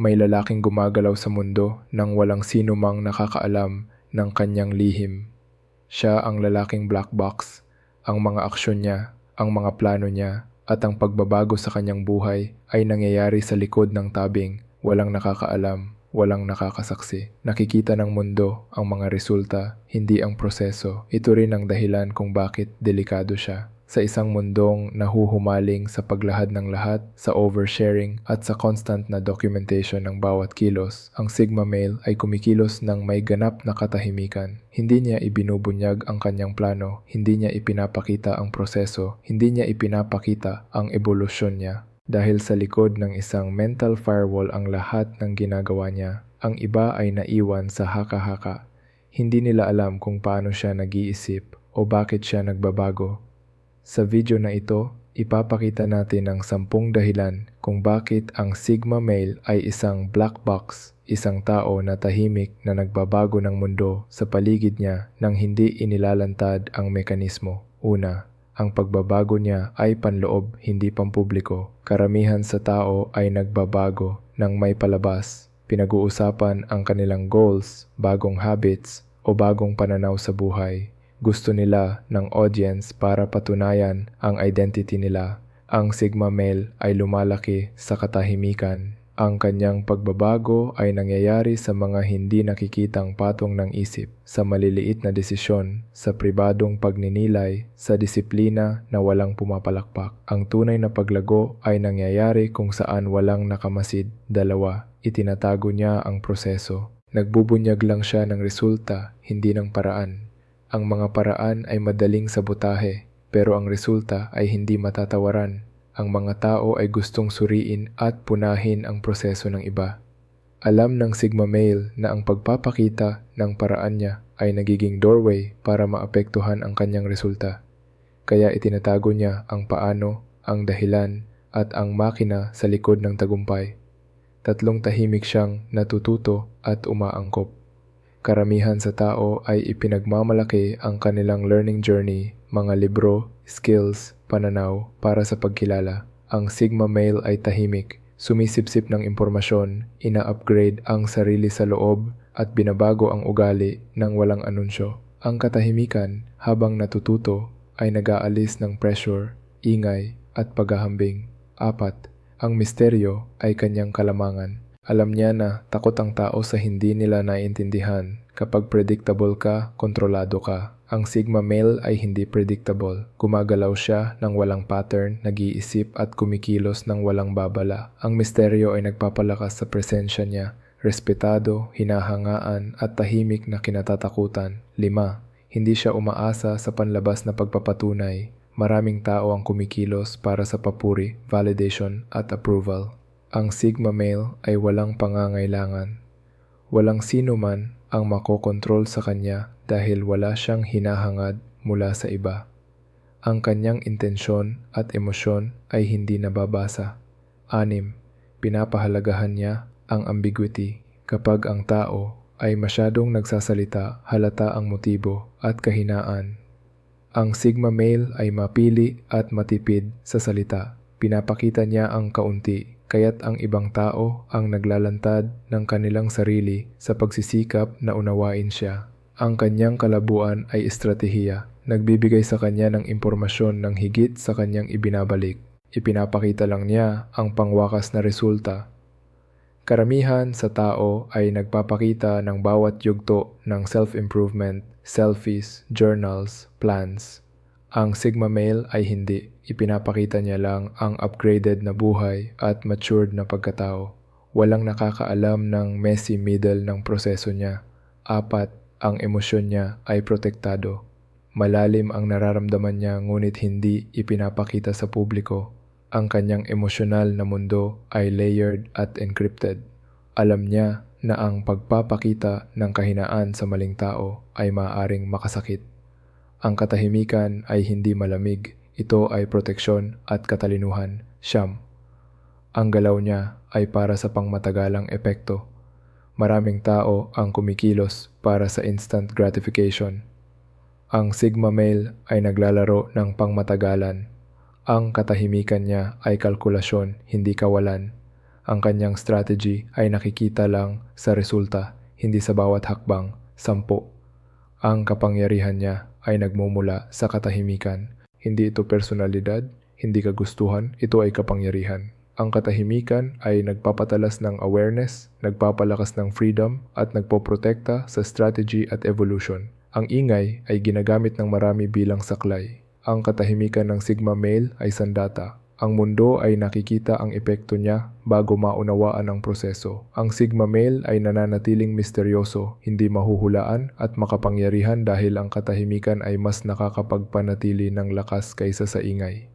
May lalaking gumagalaw sa mundo nang walang sino mang nakakaalam ng kanyang lihim. Siya ang lalaking black box, ang mga aksyon niya, ang mga plano niya, at ang pagbabago sa kanyang buhay ay nangyayari sa likod ng tabing, walang nakakaalam, walang nakakasaksi. Nakikita ng mundo ang mga resulta, hindi ang proseso. Ito rin ang dahilan kung bakit delikado siya. Sa isang mundong nahuhumaling sa paglahad ng lahat, sa oversharing at sa constant na documentation ng bawat kilos, ang Sigma Male ay kumikilos ng may ganap na katahimikan. Hindi niya ibinubunyag ang kanyang plano, hindi niya ipinapakita ang proseso, hindi niya ipinapakita ang ebolusyon niya. Dahil sa likod ng isang mental firewall ang lahat ng ginagawa niya, ang iba ay naiwan sa haka-haka. Hindi nila alam kung paano siya nag-iisip o bakit siya nagbabago. Sa video na ito, ipapakita natin ang sampung dahilan kung bakit ang Sigma Male ay isang black box, isang tao na tahimik na nagbabago ng mundo sa paligid niya nang hindi inilalantad ang mekanismo. Una, ang pagbabago niya ay panloob, hindi pampubliko. Karamihan sa tao ay nagbabago nang may palabas. Pinag-uusapan ang kanilang goals, bagong habits, o bagong pananaw sa buhay. Gusto nila ng audience para patunayan ang identity nila. Ang Sigma Male ay lumalaki sa katahimikan. Ang kanyang pagbabago ay nangyayari sa mga hindi nakikitang patong ng isip, sa maliliit na desisyon, sa pribadong pagninilay, sa disiplina na walang pumapalakpak. Ang tunay na paglago ay nangyayari kung saan walang nakamasid. Dalawa, itinatago niya ang proseso. Nagbubunyag lang siya ng resulta, hindi ng paraan. Ang mga paraan ay madaling sabotahe, pero ang resulta ay hindi matatawaran. Ang mga tao ay gustong suriin at punahin ang proseso ng iba. Alam ng Sigma Male na ang pagpapakita ng paraan niya ay nagiging doorway para maapektuhan ang kanyang resulta. Kaya itinatago niya ang paano, ang dahilan, at ang makina sa likod ng tagumpay. Tatlong tahimik siyang natututo at umaangkop. Karamihan sa tao ay ipinagmamalaki ang kanilang learning journey, mga libro, skills, pananaw para sa pagkilala. Ang Sigma Male ay tahimik, sumisipsip ng impormasyon, ina-upgrade ang sarili sa loob at binabago ang ugali ng walang anunsyo. Ang katahimikan habang natututo ay nag-aalis ng pressure, ingay at paghahambing. Apat, ang misteryo ay kanyang kalamangan. Alam niya na takot ang tao sa hindi nila naiintindihan. Kapag predictable ka, kontrolado ka. Ang Sigma Male ay hindi predictable. Gumagalaw siya ng walang pattern, nag-iisip at kumikilos ng walang babala. Ang misteryo ay nagpapalakas sa presensya niya, respetado, hinahangaan at tahimik na kinatatakutan. 5. Hindi siya umaasa sa panlabas na pagpapatunay. Maraming tao ang kumikilos para sa papuri, validation at approval. Ang Sigma Male ay walang pangangailangan. Walang sino man ang makokontrol sa kanya dahil wala siyang hinahangad mula sa iba. Ang kanyang intensyon at emosyon ay hindi nababasa. Anim, pinapahalagahan niya ang ambiguity. Kapag ang tao ay masyadong nagsasalita, halata ang motibo at kahinaan. Ang Sigma Male ay mapili at matipid sa salita. Pinapakita niya ang kaunti kaya't ang ibang tao ang naglalantad ng kanilang sarili sa pagsisikap na unawain siya. Ang kanyang kalabuan ay estratehiya, nagbibigay sa kanya ng impormasyon ng higit sa kanyang ibinabalik. Ipinapakita lang niya ang pangwakas na resulta. Karamihan sa tao ay nagpapakita ng bawat yugto ng self-improvement, selfies, journals, plans. Ang Sigma Male ay hindi. Ipinapakita niya lang ang upgraded na buhay at matured na pagkatao. Walang nakakaalam ng messy middle ng proseso niya. Apat, ang emosyon niya ay protektado. Malalim ang nararamdaman niya ngunit hindi ipinapakita sa publiko. Ang kanyang emosyonal na mundo ay layered at encrypted. Alam niya na ang pagpapakita ng kahinaan sa maling tao ay maaaring makasakit. Ang katahimikan ay hindi malamig. Ito ay proteksyon at katalinuhan. Siyam. Ang galaw niya ay para sa pangmatagalang epekto. Maraming tao ang kumikilos para sa instant gratification. Ang Sigma Male ay naglalaro ng pangmatagalan. Ang katahimikan niya ay kalkulasyon, hindi kawalan. Ang kanyang strategy ay nakikita lang sa resulta, hindi sa bawat hakbang. Sampo. Ang kapangyarihan niya ay nagmumula sa katahimikan. Hindi ito personalidad, hindi kagustuhan, ito ay kapangyarihan. Ang katahimikan ay nagpapatalas ng awareness, nagpapalakas ng freedom, at nagpoprotekta sa strategy at evolution. Ang ingay ay ginagamit ng marami bilang saklay. Ang katahimikan ng Sigma Male ay sandata. Ang mundo ay nakikita ang epekto niya bago maunawaan ang proseso. Ang Sigma Male ay nananatiling misteryoso, hindi mahuhulaan at makapangyarihan dahil ang katahimikan ay mas nakakapagpanatili ng lakas kaysa sa ingay.